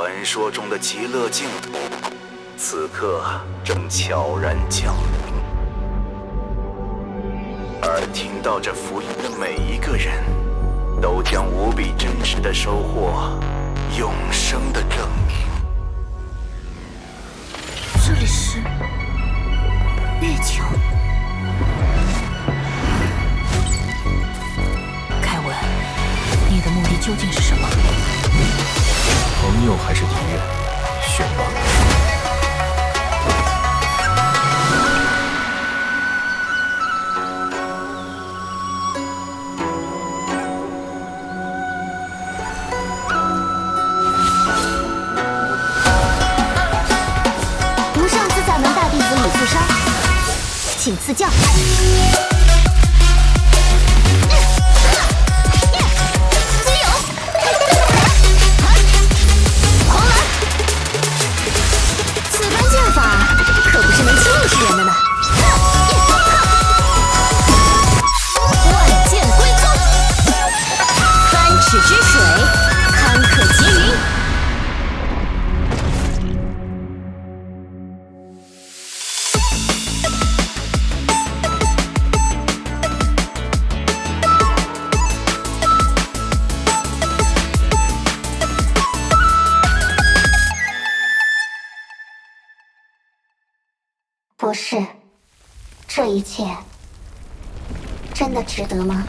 传说中的极乐净土，此刻正悄然降临。而听到这福音的每一个人，都将无比真实的收获永生的证明。这里是月球。凯文，你的目的究竟是什么？朋友还是敌人？选吧。无上自在门大弟子李富商，请赐教。博士，这一切真的值得吗？